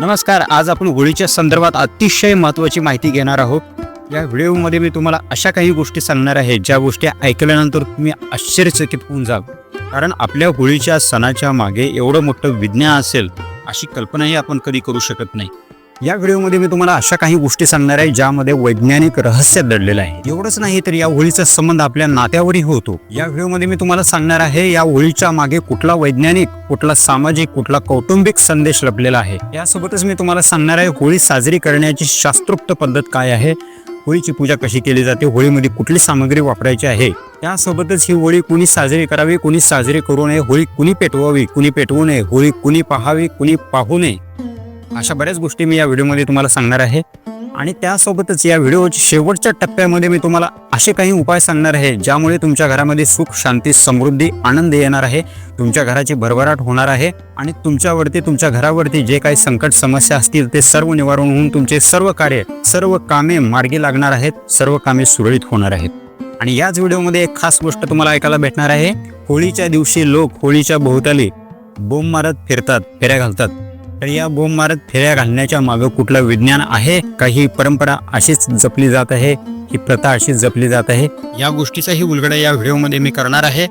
नमस्कार आज आपण होळीच्या संदर्भात अतिशय महत्त्वाची माहिती घेणार आहोत. या व्हिडिओमध्ये मी तुम्हाला अशा काही गोष्टी सांगणार आहे ज्या गोष्टी ऐकल्यानंतर तुम्ही आश्चर्यचकित होऊन जाल. कारण आपल्या होळीच्या सणाच्या मागे एवढं मोठं विज्ञान असेल अशी कल्पनाही आपण कधी करू शकत नाही. या व्हिडिओमध्ये मी तुम्हाला अशा काही गोष्टी सांगणार आहे ज्यामध्ये वैज्ञानिक रहस्य दडलेलं आहे. एवढंच नाही तर या होळीचा संबंध आपल्या नात्यावरही होतो. या व्हिडिओमध्ये मी तुम्हाला सांगणार आहे या होळीच्या मागे कुठला वैज्ञानिक कुठला सामाजिक कुठला कौटुंबिक संदेश लपलेला आहे. यासोबतच मी तुम्हाला सांगणार आहे होळी साजरी करण्याची शास्त्रोक्त पद्धत काय आहे? होळीची पूजा कशी केली जाते? होळीमध्ये कुठली सामग्री वापरायची आहे? त्यासोबतच ही होळी कुणी साजरी करावी कुणी साजरी करू नये? होळी कुणी पेटवावी कुणी पेटवू नये? होळी कुणी पाहावी कुणी पाहू नये? अशा बऱ्याच गोष्टी मी या व्हिडिओमध्ये तुम्हाला सांगणार आहे. आणि त्यासोबतच या व्हिडिओच्या शेवटच्या टप्प्यामध्ये मी तुम्हाला असे काही उपाय सांगणार आहे ज्यामुळे तुमच्या घरामध्ये सुख शांती समृद्धी आनंद येणार आहे. तुमच्या घराची भरभराट होणार आहे आणि तुमच्यावरती तुमच्या घरावरती जे काही संकट समस्या असतील ते सर्व निवारण होऊन तुमचे सर्व कार्य सर्व कामे मार्गी लागणार आहेत सर्व कामे सुरळीत होणार आहेत. आणि याच व्हिडिओमध्ये एक खास गोष्ट तुम्हाला ऐकायला भेटणार आहे. होळीच्या दिवशी लोक होळीच्या भोवताली बोंब मारत फिरतात फेऱ्या घालतात. तर या बोंब फेऱ्या घालण्याच्या मागं कुठलं विज्ञान आहे? का ही परंपरा अशीच जपली जात आहे ही प्रथा अशीच जपली जात आहे. या गोष्टीचाही उलगडा या व्हिडिओमध्ये मी करणार आहे.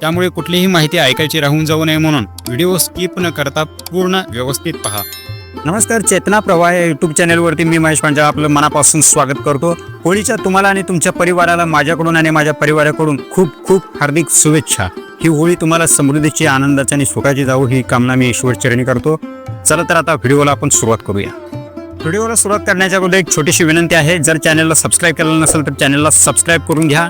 त्यामुळे कुठलीही माहिती ऐकायची राहून जाऊ नये म्हणून व्हिडिओ स्किप न करता पूर्ण व्यवस्थित पहा. नमस्कार चेतना प्रवाह या चॅनलवरती मी महेश पांजा आपलं मनापासून स्वागत करतो. होळीच्या तुम्हाला आणि तुमच्या परिवाराला माझ्याकडून आणि माझ्या परिवाराकडून खूप खूप हार्दिक शुभेच्छा. ही होळी तुम्हाला समृद्धीची आनंदाची आणि सुखाची जाऊ ही कामना मी ईश्वरचरणी करतो. चला तर आता व्हिडिओला आपण सुरुवात करूया. व्हिडिओला सुरुवात करण्याच्या अगोदर एक छोटीशी विनंती आहे जर चॅनलला सबस्क्राईब केलेलं नसेल तर चॅनलला सबस्क्राईब करून घ्या.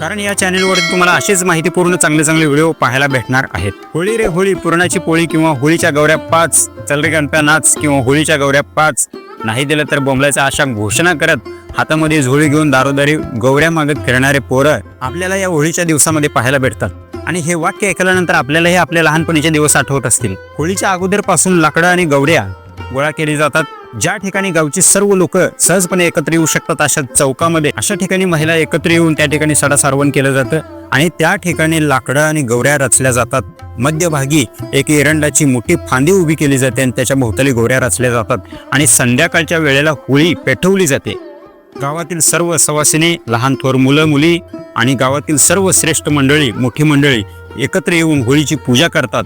कारण या चॅनलवरती तुम्हाला अशीच माहितीपूर्ण चांगले चांगले व्हिडिओ पाहायला भेटणार आहेत. होळी रे होळी पुरणाची पोळी किंवा होळीच्या गौऱ्या पाच चल रे गणप्या नाच किंवा होळीच्या गौऱ्या पाच. नाही दिलं तर बोंबल्याचा अशा घोषणा करत हातामध्ये झोळी घेऊन दारोदारी गौऱ्या मागत फिरणारे पोरं आपल्याला या होळीच्या दिवसामध्ये पाहायला भेटतात. आणि हे वाक्य ऐकल्यानंतर आपल्यालाही आपल्या लहानपणीचे दिवस आठवत असतील. होळीच्या अगोदरपासून लाकडं आणि गवड्या गोळा केली जातात. ज्या ठिकाणी गावची सर्व लोक सहजपणे एकत्र येऊ शकतात अशा चौकामध्ये अशा ठिकाणी महिला एकत्र येऊन त्या ठिकाणी सडा सारवण केलं जातं आणि त्या ठिकाणी लाकडं आणि गवऱ्या रचल्या जातात. मध्यभागी एक एरंडाची मोठी फांदी उभी केली जाते आणि त्याच्या भोवताली गौऱ्या रचल्या जातात. आणि संध्याकाळच्या वेळेला होळी पेटवली जाते. गावातील सर्व सवासिनी लहान थोर मुलं मुली आणि गावातील सर्व श्रेष्ठ मंडळी मोठी मंडळी एकत्र येऊन होळीची पूजा करतात.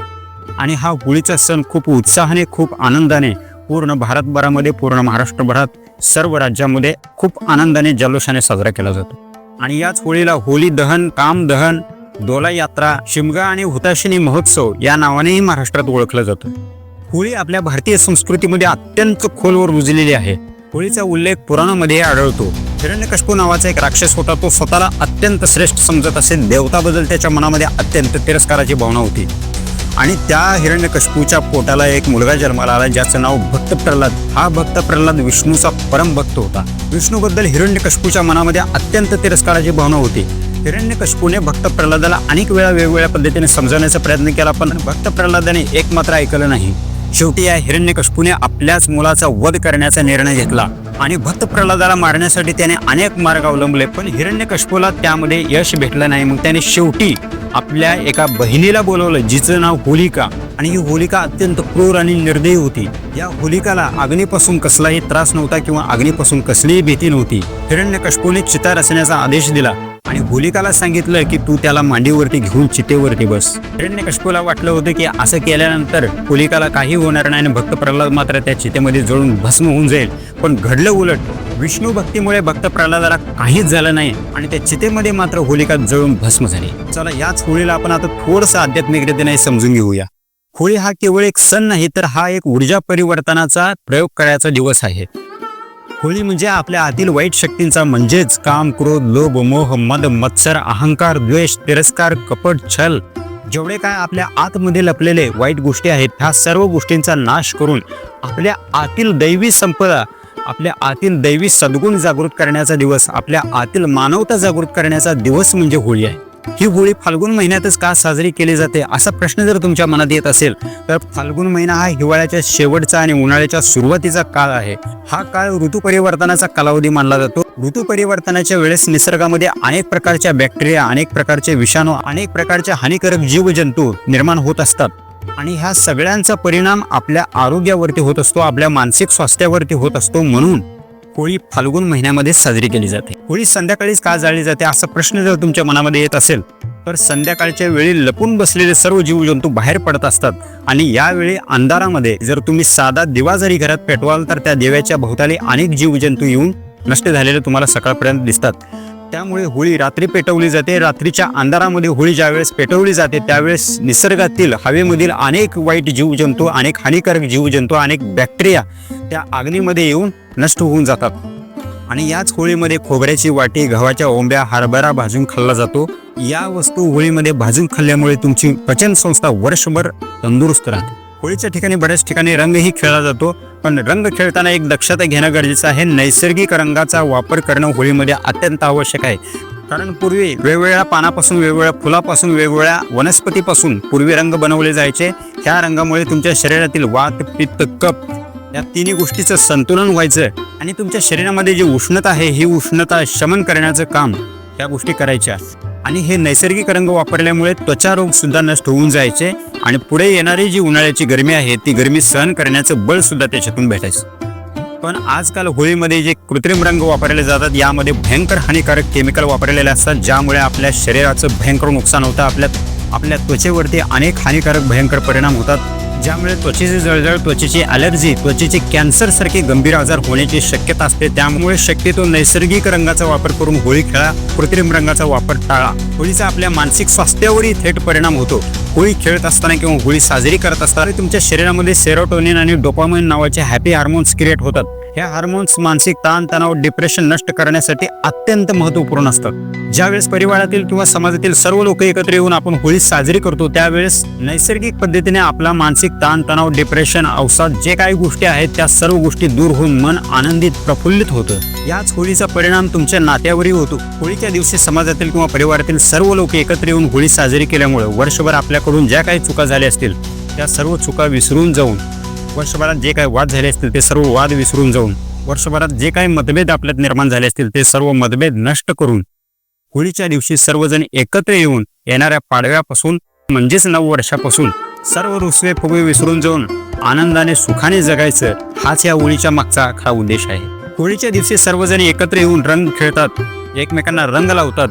आणि हा होळीचा सण खूप उत्साहाने खूप आनंदाने पूर्ण भारतभरामध्ये पूर्ण महाराष्ट्रभरात सर्व राज्यामध्ये खूप आनंदाने जल्लोषाने साजरा केला जातो. आणि याच होळीला होळी दहन काम दहन दोला यात्रा शिमगा आणि हुताशिनी महोत्सव या नावानेही महाराष्ट्रात ओळखलं जातं. होळी आपल्या भारतीय संस्कृतीमध्ये अत्यंत खोलवर रुजलेली आहे. होळीचा उल्लेख पुराणामध्ये आढळतो. हिरण्यकश्यपू नावाचा एक राक्षस होता तो स्वतःला अत्यंत श्रेष्ठ समजत असे देवताबद्दल त्याच्या मनामध्ये अत्यंत तिरस्काराची भावना होती. आणि त्या हिरण्यकश्यपूच्या पोटाला एक मुलगा जन्माला आला ज्याचं नाव भक्त प्रल्हाद हा भक्त प्रल्हाद विष्णूचा परम भक्त होता. विष्णूबद्दल हिरण्यकश्यपूच्या मनामध्ये अत्यंत तिरस्काराची भावना होती. हिरण्यकश्यपूने भक्त प्रल्हादाला अनेक वेळा वेगवेगळ्या पद्धतीने समजवण्याचा प्रयत्न केला पण भक्त प्रल्हादाने एक मात्र ऐकलं नाही. शेवटी या हिरण्यकशपूने आपल्याच मुलाचा वध करण्याचा निर्णय घेतला. आणि भक्त प्रल्हादाला मारण्यासाठी त्याने अनेक मार्ग अवलंबले पण हिरण्यकशपूला त्यामध्ये यश भेटलं नाही. मग त्याने शेवटी आपल्या एका बहिणीला बोलवलं जिचं नाव होलिका. आणि ही होलिका अत्यंत क्रूर आणि निर्दयी होती. या होलिकाला अग्नीपासून कसलाही त्रास नव्हता किंवा अग्नीपासून कसलीही भीती नव्हती. हिरण्यकशपूने चिता रचण्याचा आदेश दिला. आणि होलिकाला सांगितलं की तू त्याला मांडीवरती घेऊन चितेवरती बस. हिरण्यकश्यपूला वाटलं होतं की असं केल्यानंतर होलिकाला काही होणार नाही आणि भक्त प्रल्हाद मात्र त्या चितेमध्ये जळून भस्म होऊन जाईल. पण घडलं उलट विष्णू भक्तीमुळे भक्त प्रल्हादाला काहीच झालं नाही आणि त्या चितेमध्ये मात्र होलिका जळून भस्म झाली. चला याच होळीला आपण आता थोडंसं आध्यात्मिक रीतीने समजून घेऊया. होळी हा केवळ एक सण नाही तर हा एक ऊर्जा परिवर्तनाचा प्रयोग करायचा दिवस आहे. होळी म्हणजे आपल्या आतील वाईट शक्तींचा म्हणजेच काम क्रोध लोभ मोह मद मत्सर अहंकार द्वेष तिरस्कार कपट छल. जेवढे काय आपल्या आतमध्ये लपलेले वाईट गोष्टी आहेत ह्या सर्व गोष्टींचा नाश करून आपल्या आतील दैवी संपदा आपल्या आतील दैवी सद्गुण जागृत करण्याचा दिवस आपल्या आतील मानवता जागृत करण्याचा दिवस म्हणजे होळी आहे. ही होळी फाल्गुन महिन्यातच का साजरी केली जाते असा प्रश्न जर तुमच्या मनात येत असेल तर फाल्गुन महिना हा हिवाळ्याच्या शेवटचा आणि उन्हाळ्याच्या सुरुवातीचा काळ आहे. हा काळ ऋतू परिवर्तनाचा कालावधी मानला जातो. ऋतू परिवर्तनाच्या वेळेस निसर्गामध्ये अनेक प्रकारच्या बॅक्टेरिया अनेक प्रकारचे विषाणू अनेक प्रकारचे हानिकारक जीवजंतू निर्माण होत असतात. आणि ह्या सगळ्यांचा परिणाम आपल्या आरोग्यावरती होत असतो आपल्या मानसिक स्वास्थ्यावरती होत असतो म्हणून होळी फाल्गुन महिन्यामध्ये साजरी केली जाते. होळी संध्याकाळीच का जाळली जाते? असा प्रश्न जर तुमच्या मनामध्ये येत असेल तर संध्याकाळच्या वेळी लपून बसलेले सर्व जीवजंतू बाहेर पडत असतात. आणि यावेळी अंधारामध्ये जर तुम्ही साधा दिवा जरी घरात पेटवाल तर त्या दिव्याच्या भोवताली अनेक जीवजंतू येऊन नष्ट झालेले तुम्हाला सकाळपर्यंत दिसतात. त्यामुळे होळी रात्री पेटवली जाते. रात्रीच्या अंधारामध्ये होळी ज्यावेळेस पेटवली जाते त्यावेळेस निसर्गातील हवेमधील अनेक वाईट जीवजंतू अनेक हानिकारक जीवजंतू अनेक बॅक्टेरिया त्या अग्नीमध्ये येऊन नष्ट होऊन जातात. आणि याच होळीमध्ये खोबऱ्याची वाटी गव्हाच्या ओंब्या हरभरा भाजून खाल्ला जातो. या वस्तू होळीमध्ये भाजून खाल्ल्यामुळे तुमची पचन संस्था वर्षभर तंदुरुस्त राहते. होळीच्या ठिकाणी बऱ्याच ठिकाणी रंगही खेळला जातो. पण रंग खेळताना एक दक्षता घेणं गरजेचं आहे. नैसर्गिक रंगाचा वापर करणं होळीमध्ये अत्यंत आवश्यक आहे. कारण पूर्वी वेगवेगळ्या पानापासून वेगवेगळ्या फुलापासून वेगवेगळ्या वनस्पतीपासून पूर्वी रंग बनवले जायचे. ह्या रंगामुळे तुमच्या शरीरातील वात पित्त कप या तिन्ही गोष्टीचं संतुलन व्हायचं आणि तुमच्या शरीरामध्ये जी उष्णता आहे ही उष्णता शमन करण्याचं काम ह्या गोष्टी करायच्या. आणि हे नैसर्गिक रंग वापरल्यामुळे त्वचा रोग सुद्धा नष्ट होऊन जायचे आणि पुढे येणारी जी उन्हाळ्याची गरमी आहे ती गरमी सहन करण्याचं बळ सुद्धा त्याच्यातून भेटायचं. पण आजकाल होळीमध्ये जे कृत्रिम रंग वापरले जातात यामध्ये भयंकर हानिकारक केमिकल वापरलेले असतात ज्यामुळे आपल्या शरीराचं भयंकर नुकसान होतं आपल्या आपल्या त्वचेवरती अनेक हानिकारक भयंकर परिणाम होतात. ज्यामुळे त्वचेची जळजळ त्वचेची ॲलर्जी त्वचेचे कॅन्सर सारखे गंभीर आजार होण्याची शक्यता असते. त्यामुळे शक्यतो नैसर्गिक रंगाचा वापर करून होळी खेळा कृत्रिम रंगाचा वापर टाळा. होळीचा आपल्या मानसिक स्वास्थ्यावरही थेट परिणाम होतो. होळी खेळत असताना किंवा होळी साजरी करत असताना तुमच्या शरीरामध्ये सेरोटोनिन आणि डोपामाइन नावाचे हॅपी हार्मोन्स क्रिएट होतात. हे हार्मोन्स मानसिक ताण तणाव डिप्रेशन नष्ट करण्यासाठी अत्यंत महत्त्वपूर्ण असतात. ज्यावेळेस परिवारातील किंवा समाजातील सर्व लोक एकत्र येऊन आपण होळी साजरी करतो त्यावेळेस नैसर्गिक पद्धतीने आपला मानसिक ताण तणाव डिप्रेशन अवसाद जे काही गोष्टी आहेत त्या सर्व गोष्टी दूर होऊन मन आनंदित प्रफुल्लित होतं. याच होळीचा परिणाम तुमच्या नात्यावरही होतो. होळीच्या दिवशी समाजातील किंवा परिवारातील सर्व लोक एकत्र येऊन होळी साजरी केल्यामुळे वर्षभर आपल्याकडून ज्या काही चुका झाल्या असतील त्या सर्व चुका विसरून जाऊन वर्षभरात जे काही वाद झाले असतील ते सर्व वाद विसरून जाऊन वर्षभरात जे काही मतभेद आपल्यात निर्माण झाले असतील ते सर्व मतभेद नष्ट करून होळीच्या दिवशी सर्वजण एकत्र येऊन येणाऱ्या पाडव्यापासून म्हणजेच नऊ वर्षापासून सर्व रुसवे फुगे विसरून जाऊन आनंदाने सुखाने जगायचं हाच या होळीच्या मागचा खरा उद्देश आहे. होळीच्या दिवशी सर्वजण एकत्र येऊन रंग खेळतात एकमेकांना रंग लावतात.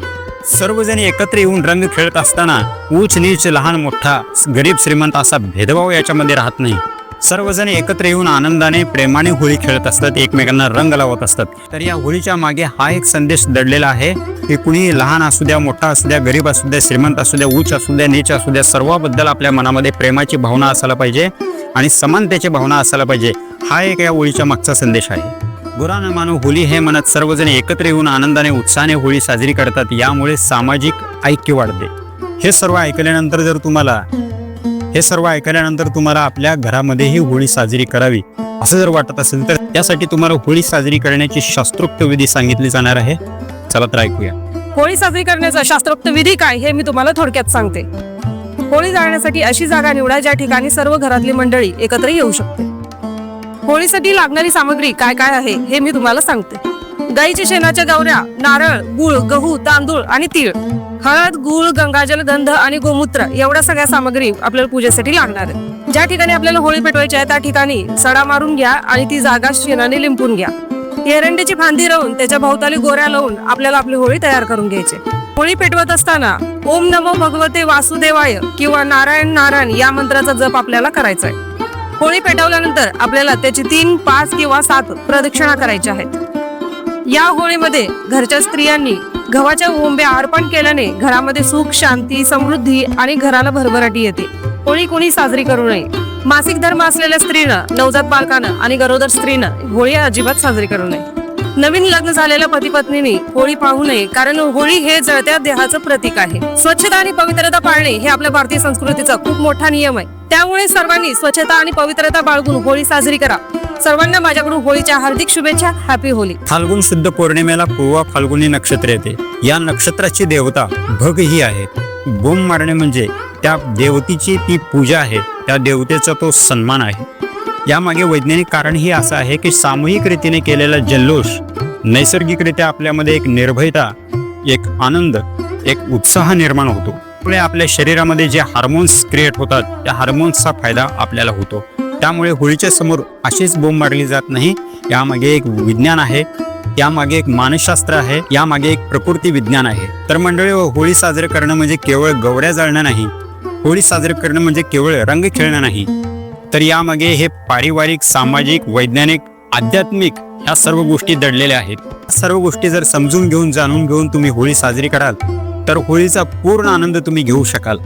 सर्वजण एकत्र येऊन रंग खेळत असताना उच नीच लहान मोठा गरीब श्रीमंत असा भेदभाव याच्यामध्ये राहत नाही. सर्वजण एकत्र येऊन आनंदाने प्रेमाने होळी खेळत असतात एकमेकांना रंग लावत असतात. तर या होळीच्या मागे हा एक संदेश दडलेला आहे की कुणी लहान असू द्या मोठा असू द्या गरीब असू द्या श्रीमंत असू द्या उच्च असू द्या नीच असू द्या सर्वाबद्दल आपल्या मनामध्ये प्रेमाची भावना असायला पाहिजे आणि समानतेची भावना असायला पाहिजे. हा एक या होळीच्या मागचा संदेश आहे. गुरानं मानव होळी हे म्हणत सर्वजण एकत्र येऊन आनंदाने उत्साहाने होळी साजरी करतात. यामुळे सामाजिक ऐक्य वाढते. हे सर्व ऐकल्यानंतर जर तुम्हाला हे सर्व ऐकल्यानंतर तुम्हाला आपल्या घरामध्येही होळी साजरी करावी. असं जर वाटत असेल तर त्यासाठी तुम्हाला होळी साजरी करण्याची शास्त्रोक्त विधी सांगितली जाणार आहे. चला तर ऐकूया. होळी साजरी करण्याचा शास्त्रोक्त विधी काय हे मी तुम्हाला थोडक्यात सांगते. होळी जाळण्यासाठी अशी जागा निवडा ज्या ठिकाणी सर्व घरातली मंडळी एकत्र येऊ शकते. होळीसाठी लागणारी सामग्री काय काय आहे हे मी तुम्हाला सांगते. गाईच्या शेणाच्या गावऱ्या नारळ गुळ गहू तांदूळ आणि तीळ. हळद गुळ गंगाजल गंध आणि गोमूत्र एवढ्या सगळ्या सामग्री आपल्याला पूजेसाठी लागणार आहे. ज्या ठिकाणी आपल्याला होळी पेटवायची आहे त्या ठिकाणी सडा मारून घ्या आणि ती जागा शेणाने लिंपून घ्या. एरंडीची फांदी राहून त्याच्या भोवताली गोऱ्या लावून आपल्याला आपली होळी तयार करून घ्यायची होळी पेटवत असताना ओम नमो भगवते वासुदेवाय किंवा नारायण नारायण या मंत्राचा जप आपल्याला करायचा आहे. होळी पेटवल्यानंतर आपल्याला त्याची तीन पाच किंवा सात प्रदक्षिणा करायच्या आहेत. या होळीमध्ये घरच्या स्त्रियांनी गव्हाच्या ओंब्या अर्पण केल्याने घरामध्ये सुख शांती समृद्धी आणि घराला भरभराटी येते. होळी कोणी साजरी करू नये. मासिक धर्म असलेल्या स्त्रीनं नवजात बालकानं आणि गरोदर स्त्रीनं होळी अजिबात साजरी करू नये. नवीन लग्न झालेल्या पती पत्नीने होळी पाहू नये कारण होळी हे जळत्या देहाचं प्रतीक आहे. स्वच्छता आणि पवित्रता पाळणे हे आपल्या भारतीय संस्कृतीचा खूप मोठा नियम आहे. त्यामुळे सर्वांनी स्वच्छता आणि पवित्रता बाळगून होळी साजरी करा. सर्वांना माझ्याकडून होळीच्या हार्दिक शुभेच्छा. हॅपी होली फाल्गुन शुद्ध पौर्णिमेला पूर्वा फाल्गुनी नक्षत्र येते. या नक्षत्राची देवता भग ही आहे. बोम मारणे म्हणजे त्या देवतेची ती पूजा आहे. त्या देवतेचा तो सन्मान आहे. यामागे वैज्ञानिक कारण ही असं आहे की सामूहिक रीतीने केलेला जल्लोष नैसर्गिकरित्या आपल्यामध्ये एक निर्भयता एक आनंद एक उत्साह निर्माण होतो. आपल्या शरीरामध्ये जे हार्मोन्स क्रिएट होतात त्या हार्मोन्सचा फायदा आपल्याला होतो. त्यामुळे होळीच्या समोर अशीच बोंब मारली जात नाही. यामागे एक विज्ञान आहे यामागे एक मानसशास्त्र आहे यामागे एक प्रकृती विज्ञान आहे. तर मंडळी हो, होळी साजरं करणं म्हणजे केवळ गवऱ्या जाळणं नाही. होळी साजरं करणं म्हणजे केवळ रंग खेळणं नाही. तर यामागे हे पारिवारिक सामाजिक वैज्ञानिक आध्यात्मिक ह्या सर्व गोष्टी दडलेल्या आहेत. सर्व गोष्टी जर समजून घेऊन जाणून घेऊन तुम्ही होळी साजरी कराल तर होळीचा पूर्ण आनंद तुम्ही घेऊ शकाल.